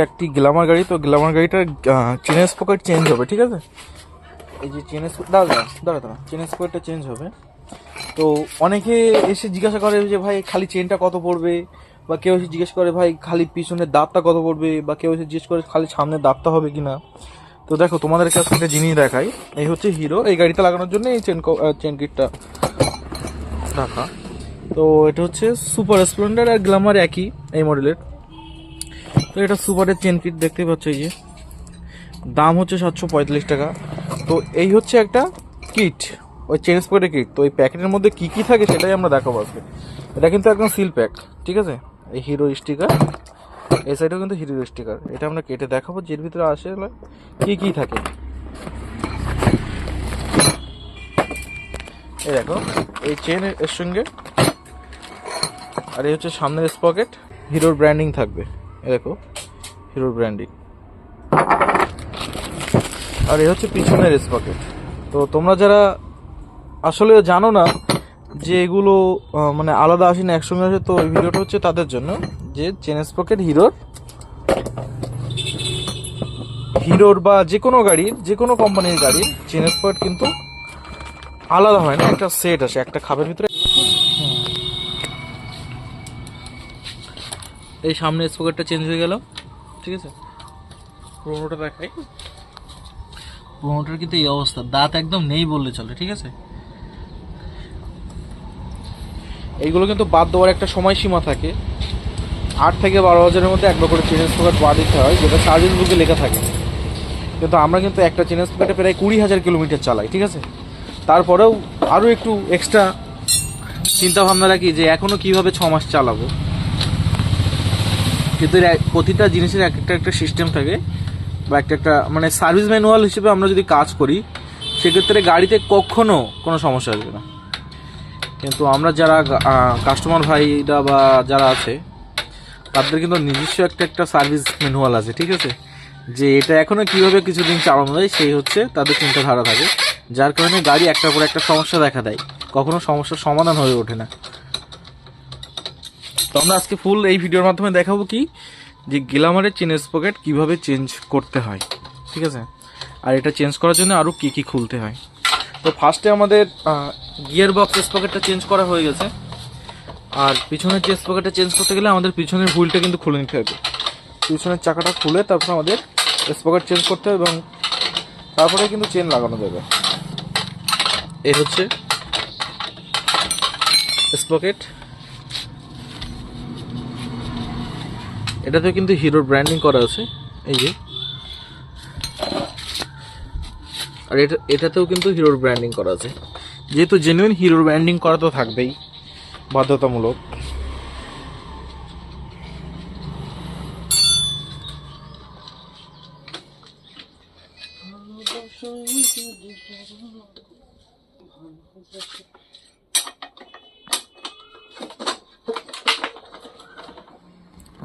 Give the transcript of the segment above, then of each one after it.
এটা একটি গ্ল্যামার গাড়ি, তো গ্ল্যামার গাড়িটার চেনের স্পকেট চেঞ্জ হবে, ঠিক আছে? এই যে চেনের দাঁড়া দাঁড়া দাঁড়া দাঁড়া চেনের স্পকেটটা চেঞ্জ হবে। তো অনেকে এসে জিজ্ঞাসা করে যে, ভাই, খালি চেনটা কত পড়বে? বা কেউ এসে জিজ্ঞেস করে, ভাই, খালি পিছনের দাঁতটা কত পড়বে? বা কেউ এসে জিজ্ঞেস করে, খালি সামনের দাঁতটা হবে কি না? তো দেখো, তোমাদের কাছে একটা জিনিস দেখাই। এই হচ্ছে হিরো এই গাড়িটা লাগানোর জন্য এই চেন চেন কিটটা রাখা। তো এটা হচ্ছে সুপার স্প্লেন্ডার আর গ্ল্যামার একই এই মডেলের তো এটা সুপারের চেন কিট দেখতে পাচ্ছ এই যে। দাম হচ্ছে সাতশো পঁয়তাল্লিশ টাকা। তো এই হচ্ছে একটা কিট ওই চেন স্পকেটের কিট তো এই প্যাকেটের মধ্যে কী কী থাকে সেটাই আমরা দেখাবো আজকে। এটা কিন্তু একদম সিল প্যাক ঠিক আছে? এই হিরো স্টিকার এই সাইডেও কিন্তু হিরো স্টিকার এটা আমরা কেটে দেখাবো যের ভিতরে আসে কী কী থাকে। এই দেখো, এই চেন এর সঙ্গে আর এই হচ্ছে সামনের স্পকেট হিরোর ব্র্যান্ডিং থাকবে। এই দেখো। হিরোর ব্র্যান্ডিং আর এ হচ্ছে পিছনের স্পকেট তো তোমরা যারা আসলে জানো না যে এগুলো মানে আলাদা আসে না, একসঙ্গে আসে, তো এই ভিডিওটা হচ্ছে তাদের জন্য যে চেন স্পকেট হিরোর হিরোর বা যে কোনো গাড়ির, যে কোনো কোম্পানির গাড়ির চেন স্পকেট কিন্তু আলাদা হয় না, একটা সেট আসে, একটা খাপের ভিতরে। এই সামনে স্পকেটটা চেঞ্জ হয়ে গেল। ঠিক আছে? পুরোনোটা দেখাই। পুরোনোটার কিন্তু এই অবস্থা। দাঁত একদম নেই বললে চলে, ঠিক আছে? এইগুলো কিন্তু বাদ দেওয়ার একটা সময়সীমা থাকে। আট থেকে বারো হাজারের মধ্যে একবার করে চেনের স্পকেট বাদ দিতে হয়, যেটা সার্ভিস বুকে লেখা থাকে। কিন্তু আমরা কিন্তু একটা চেনের স্পকেটে প্রায় কুড়ি হাজার কিলোমিটার চালাই, ঠিক আছে? তারপরেও আরও একটু এক্সট্রা চিন্তা ভাবনা রাখি যে এখনও কীভাবে ছ মাস চালাবো। এক- প্রতিটা জিনিসের এক একটা একটা সিস্টেম থাকে বা একটা একটা মানে সার্ভিস ম্যানুয়াল হিসেবে আমরা যদি কাজ করি, সেক্ষেত্রে গাড়িতে কখনো কোনো সমস্যা আসবে না। কিন্তু আমরা যারা কাস্টমার ভাইরা বা যারা আছে, তাদের কিন্তু নিজস্ব একটা একটা সার্ভিস ম্যানুয়াল আছে, ঠিক আছে? যে এটা এখনও কীভাবে কিছুদিন চালানো যায়, সেই হচ্ছে তাদের চিন্তাধারা থাকে, যার কারণে গাড়ি একটার পর একটা সমস্যা দেখা দেয়। কখনো সমস্যার সমাধান হয়ে ওঠে না। তো আমরা আজকে ফুল এই ভিডিওর মাধ্যমে দেখাবো কি? যে গ্লামারের চেন স্পকেট কীভাবে চেঞ্জ করতে হয়, ঠিক আছে? আর এটা চেঞ্জ করার জন্য আরও কি কি খুলতে হয়। তো ফার্স্টে আমাদের গিয়ার বক্স স্পকেটটা চেঞ্জ করা হয়ে গেছে। আর পিছনের যে স্পকেটটা চেঞ্জ করতে গেলে আমাদের পিছনের হুইলটা কিন্তু খুলে নিতে হবে। পিছনের চাকাটা খুলে তারপর আমাদের স্পকেট চেঞ্জ করতে হবে এবং তারপরে কিন্তু চেন লাগানো যাবে। এই হচ্ছে স্পকেট এটাতে কিন্তু হিরোর ব্র্যান্ডিং করা আছে, এই যে। আর এটা, এটাতেও কিন্তু হিরোর ব্র্যান্ডিং করা আছে। যেহেতু জেনুইন হিরোর ব্র্যান্ডিং করা তো থাকবেই, বাধ্যতামূলক।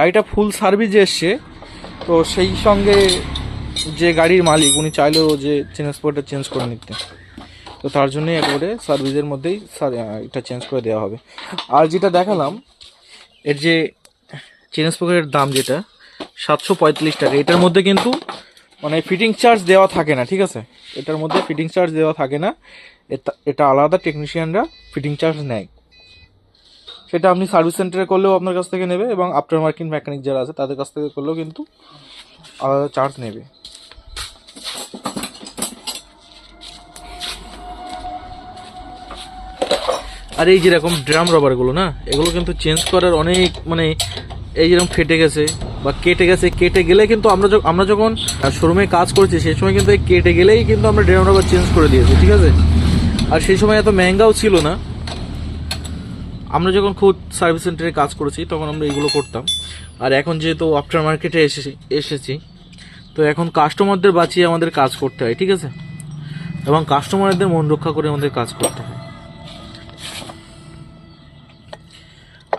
গাড়িটা ফুল সার্ভিস এসছে। তো সেই সঙ্গে যে গাড়ির মালিক, উনি চাইলেও যে চেন স্পটটা চেঞ্জ করে নিতে। তো তার জন্যই একবারে সার্ভিসের মধ্যেই এটা চেঞ্জ করে দেওয়া হবে। আর যেটা দেখালাম, এর যে চেন স্পকেটের দাম যেটা, সাতশো পঁয়তাল্লিশ টাকা। এটার মধ্যে কিন্তু মানে ফিটিং চার্জ দেওয়া থাকে না, ঠিক আছে? এটার মধ্যে ফিটিং চার্জ দেওয়া থাকে না। এটা আলাদা টেকনিশিয়ানরা ফিটিং চার্জ নেয়। সেটা আপনি সার্ভিস সেন্টারে করলেও আপনার কাছ থেকে নেবে এবং আফটার মার্কেট মেকানিক যারা আছে তাদের কাছ থেকে করলেও কিন্তু আলাদা চার্জ নেবে। আর এই যেরকম ড্রাম রবারগুলো না, এগুলো কিন্তু চেঞ্জ করার অনেক মানে এই যেরকম ফেটে গেছে বা কেটে গেছে, কেটে গেলে কিন্তু আমরা আমরা যখন শোরুমে কাজ করছি, সেই সময় কিন্তু কেটে গেলেই কিন্তু আমরা ড্রাম রবার চেঞ্জ করে দিয়েছি, ঠিক আছে? আর সেই সময় এত মেহঙ্গাও ছিল না আমরা যখন খুব সার্ভিস সেন্টারে কাজ করেছি, তখন আমরা এগুলো করতাম। আর এখন যেহেতু আফটার মার্কেটে এসেছি এসেছি, তো এখন কাস্টমারদের বাঁচিয়ে আমাদের কাজ করতে হয়, ঠিক আছে? এবং কাস্টমারদের মন রক্ষা করে আমাদের কাজ করতে হয়।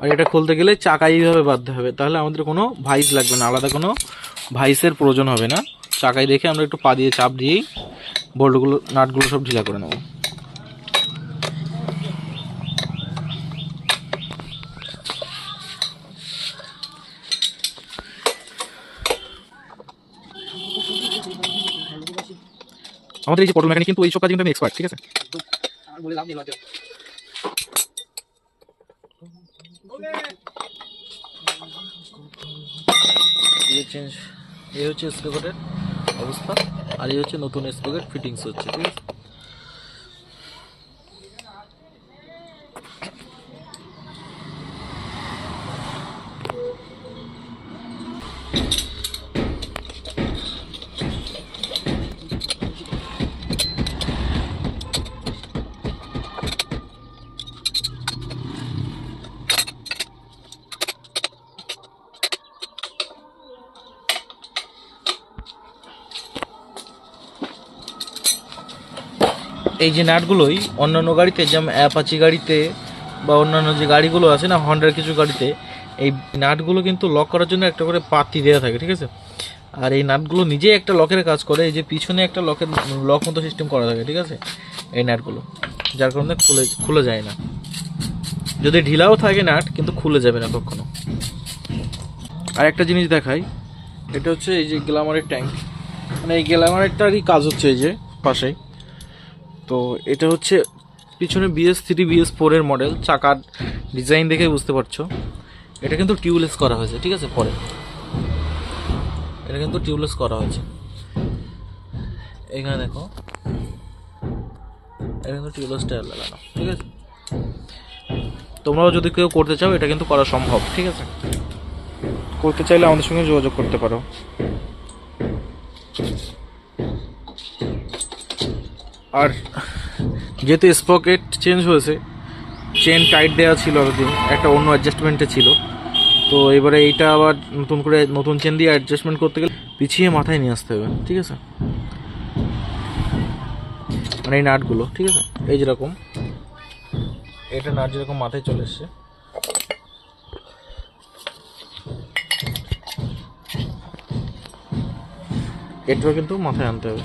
আর এটা খুলতে গেলে চাকা এইভাবে বাঁধতে হবে, তাহলে আমাদের কোনো ভাইস লাগবে না, আলাদা কোনো ভাইসের প্রয়োজন হবে না। চাকায় দেখে আমরা একটু পা দিয়ে চাপ দিয়েই বোল্টগুলো নাটগুলো সব ঢিলা করে নেব। আমাদের এই যে পটল মেকানিক কিন্তু এইসব কাজ কিন্তু আমি এক্সপার্ট ঠিক আছে? চেঞ্জ এই হচ্ছে স্পেকটের অবস্থা, আর এই হচ্ছে নতুন স্পোকেট ফিটিংস হচ্ছে, ঠিক আছে? এই যে নাটগুলোই অন্যান্য গাড়িতে, যেমন অ্যাপাচি গাড়িতে বা অন্যান্য যে গাড়িগুলো আছে না হন্ডার কিছু গাড়িতে, এই নাটগুলো কিন্তু লক করার জন্য একটা করে পাতি দেওয়া থাকে, ঠিক আছে? আর এই নাটগুলো নিজেই একটা লকের কাজ করে, এই যে পিছনে একটা লকের লক মতো সিস্টেম করা থাকে, ঠিক আছে? এই নাটগুলো, যার কারণে খুলে খুলে যায় না। যদি ঢিলাও থাকে নাট, কিন্তু খুলে যাবে না কখনো। আর একটা জিনিস দেখাই, এটা হচ্ছে এই যে গ্লামারের ট্যাঙ্ক মানে এই গ্লামারেরটারই কাজ হচ্ছে এই যে, পাশেই। তো এটা হচ্ছে পিছনে বিএস থ্রি বিএস ফোরের মডেল চাকার ডিজাইন দেখে বুঝতে পারছ। এটা কিন্তু টিউবলেস করা হয়েছে, ঠিক আছে? পরে। এটা কিন্তু টিউবলেস করা হয়েছে। এখানে দেখো। এটা কিন্তু টিউবলেস টায়ার লাগানো, ঠিক আছে? তোমরাও যদি কেউ করতে চাও, এটা কিন্তু করা সম্ভব, ঠিক আছে? করতে চাইলে আমাদের সঙ্গে যোগাযোগ করতে পারো। আর যেহেতু স্পকেট চেঞ্জ হয়েছে চেন টাইট দেওয়া ছিল এতদিন একটা অন্য অ্যাডজাস্টমেন্টে ছিল। তো এবারে এইটা আবার নতুন করে নতুন চেন দিয়ে অ্যাডজাস্টমেন্ট করতে গেলে পিছিয়ে মাথায় নিয়ে আসতে হবে, ঠিক আছে? মানে এই নাটগুলো, ঠিক আছে? এই যেরকম, এটা নাট যেরকম মাথায় চলে এসছে। এটাও কিন্তু মাথায় আনতে হবে।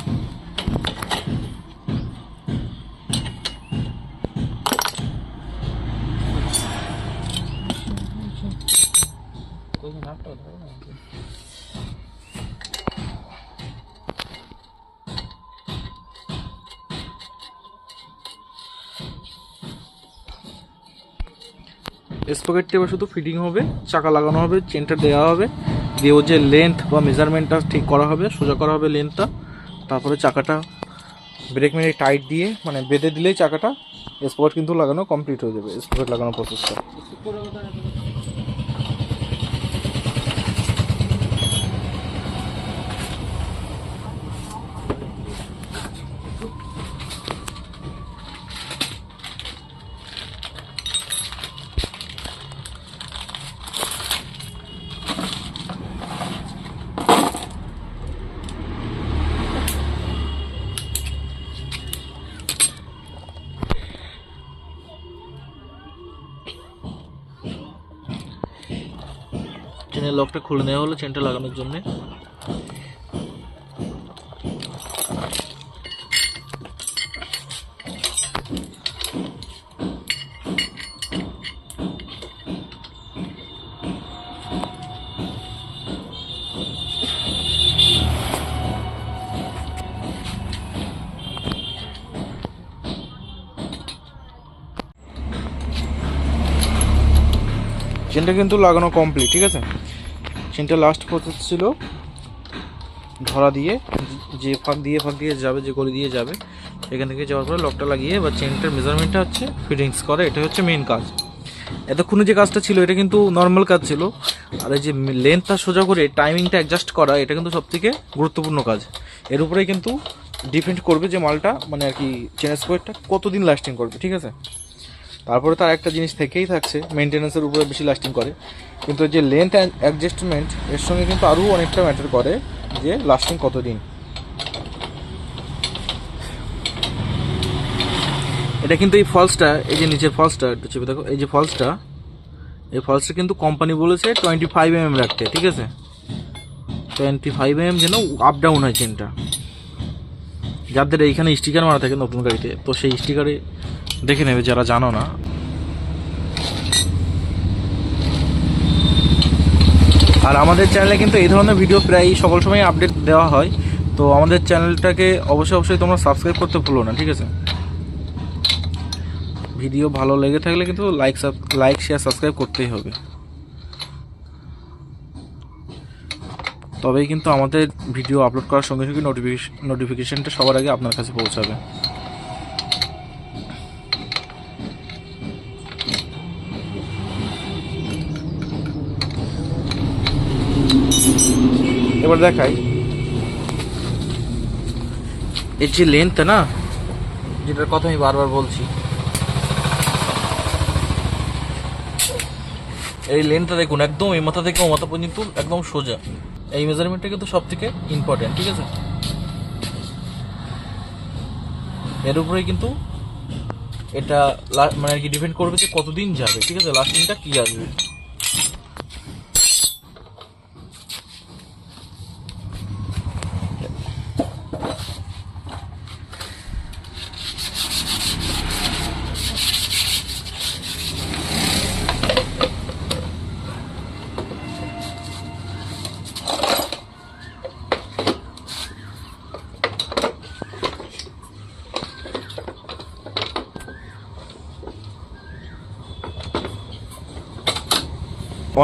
স্পকেটটি এবার শুধু ফিটিং হবে, চাকা লাগানো হবে চেনটা দেওয়া হবে, দিয়ে যে লেন্থ বা মেজারমেন্টটা ঠিক করা হবে, সোজা করা হবে লেন্থটা তারপরে চাকাটা ব্রেক মেরে টাইট দিয়ে মানে বেঁধে দিলেই চাকাটা স্পকেট কিন্তু লাগানো কমপ্লিট হয়ে যাবে স্পকেট লাগানোর প্রসেসটা চেনের লকটা খুলে নেওয়া হলো চেনটা লাগানোর জন্য। চেনটা কিন্তু লাগানো কমপ্লিট ঠিক আছে? চেনটা লাস্ট প্রসেস ছিল ধরা দিয়ে, যে ফাঁক দিয়ে ফাঁক দিয়ে যাবে, যে গলি দিয়ে যাবে, সেখান থেকে যাওয়ার পরে লকটা লাগিয়ে বা চেনটার মেজারমেন্টটা হচ্ছে ফিটিংস করে। এটা হচ্ছে মেন কাজ। এতক্ষণে যে কাজটা ছিল, এটা কিন্তু নর্মাল কাজ ছিল। আর এই যে লেন্থটা সোজা করে টাইমিংটা অ্যাডজাস্ট করা, এটা কিন্তু সবথেকে গুরুত্বপূর্ণ কাজ। এর উপরেই কিন্তু ডিপেন্ড করবে যে মালটা মানে আর কি চেন স্কোয়ারটা কতদিন লাস্টিং করবে, ঠিক আছে? তারপরে তার একটা জিনিস থেকেই থাকছে মেনটেন্যান্সের উপরে বেশি লাস্টিং করে। কিন্তু যে লেন্থ অ্যাডজাস্টমেন্ট এর সঙ্গে কিন্তু আরও অনেকটা ম্যাটার করে যে লাস্টিং কতদিন। এটা কিন্তু এই ফলসটা এই যে নিচের ফলসটা একটু চেপে দেখো, এই যে ফলসটা এই ফলসটা কিন্তু কোম্পানি বলেছে টোয়েন্টি ফাইভ এম রাখতে, ঠিক আছে? টোয়েন্টি ফাইভ এম যেন আপ ডাউন হয় চেনটা যাদের এইখানে স্টিকার মারা থাকে নতুন গাড়িতে, তো সেই স্টিকারে দেখে নেবে যারা জানো না। আর আমাদের চ্যানেলে কিন্তু এই ধরনের ভিডিও প্রায় সকল সময় আপডেট দেওয়া হয়। তো আমাদের চ্যানেলটাকে অবশ্যই অবশ্যই তোমরা সাবস্ক্রাইব করতে ভুলো না, ঠিক আছে? ভিডিও ভালো লেগে থাকলে কিন্তু লাইক লাইক শেয়ার সাবস্ক্রাইব করতেই হবে। তবেই কিন্তু আমাদের ভিডিও আপলোড করার সঙ্গে সঙ্গে নোটিফিকেশন নোটিফিকেশনটা সবার আগে আপনার কাছে পৌঁছাবে। এবার দেখাই। এর যে লেন্থ না, যেটার কথা আমি বারবার বলছি, এই লেন্থটা দেখুন, একদম এই মাথা থেকে ও মাথা পর্যন্ত একদম সোজা। এই মেজারমেন্টটা কিন্তু সব থেকে ইম্পর্টেন্ট ঠিক আছে? এর উপরেই কিন্তু এটা মানে আর কি ডিপেন্ড করবে যে কতদিন যাবে, ঠিক আছে? লাস্টিংটা কি আসবে?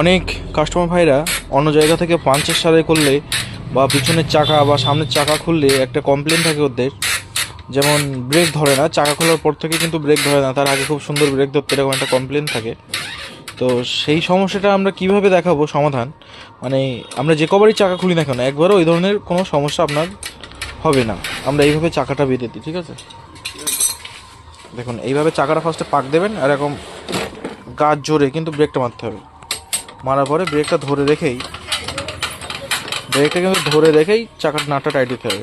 অনেক কাস্টমার ভাইরা অন্য জায়গা থেকে পাঞ্চার সারাই করলে বা পিছনের চাকা বা সামনের চাকা খুললে একটা কমপ্লেন থাকে ওদের। যেমন ব্রেক ধরে না, চাকা খোলার পর থেকে কিন্তু ব্রেক ধরে না, তার আগে খুব সুন্দর ব্রেক ধরতে এরকম একটা কমপ্লেন থাকে। তো সেই সমস্যাটা আমরা কীভাবে দেখাবো সমাধান? মানে আমরা যে কবারই চাকা খুলি না কেন, একবারও ওই ধরনের কোনো সমস্যা আপনার হবে না। আমরা এইভাবে চাকাটা বেঁধে দিই, ঠিক আছে? দেখুন, এইভাবে চাকাটা ফার্স্টে পাক দেবেন, আর এরকম গাছ জোরে কিন্তু ব্রেকটা মারতে হবে। মারার পরে ব্রেকটা ধরে রেখেই ব্রেকটা কিন্তু ধরে রেখেই চাকার নাটটা টাইট দিতে হবে।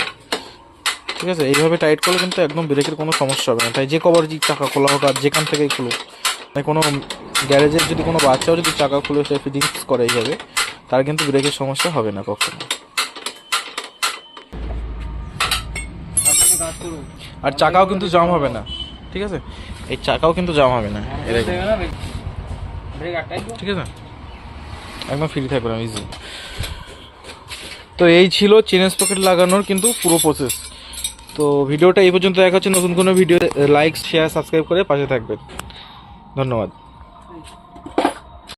ঠিক আছে? এইভাবে টাইট করলে কিন্তু একদম ব্রেকের কোনো সমস্যা হবে না। তাই যে কবার যে চাকা খোলা হোক আর যেখান থেকেই খুলুক তাই কোনো গ্যারেজের যদি কোনো বাচ্চাও যদি চাকা খুলে সে ফিটিংস করে এইভাবে তার কিন্তু ব্রেকের সমস্যা হবে না কখনো। আর চাকাও কিন্তু জাম হবে না। ঠিক আছে? এই চাকাও কিন্তু জাম হবে না। হ্যাঁ, ঠিক আছে? একদম ফ্রি থাকবে আমি ইজি তো এই ছিল চেনের পকেট লাগানোর কিন্তু পুরো প্রসেস তো ভিডিওটা এই পর্যন্ত দেখা হচ্ছে নতুন কোনো ভিডিও লাইক শেয়ার সাবস্ক্রাইব করে পাশে থাকবেন। ধন্যবাদ।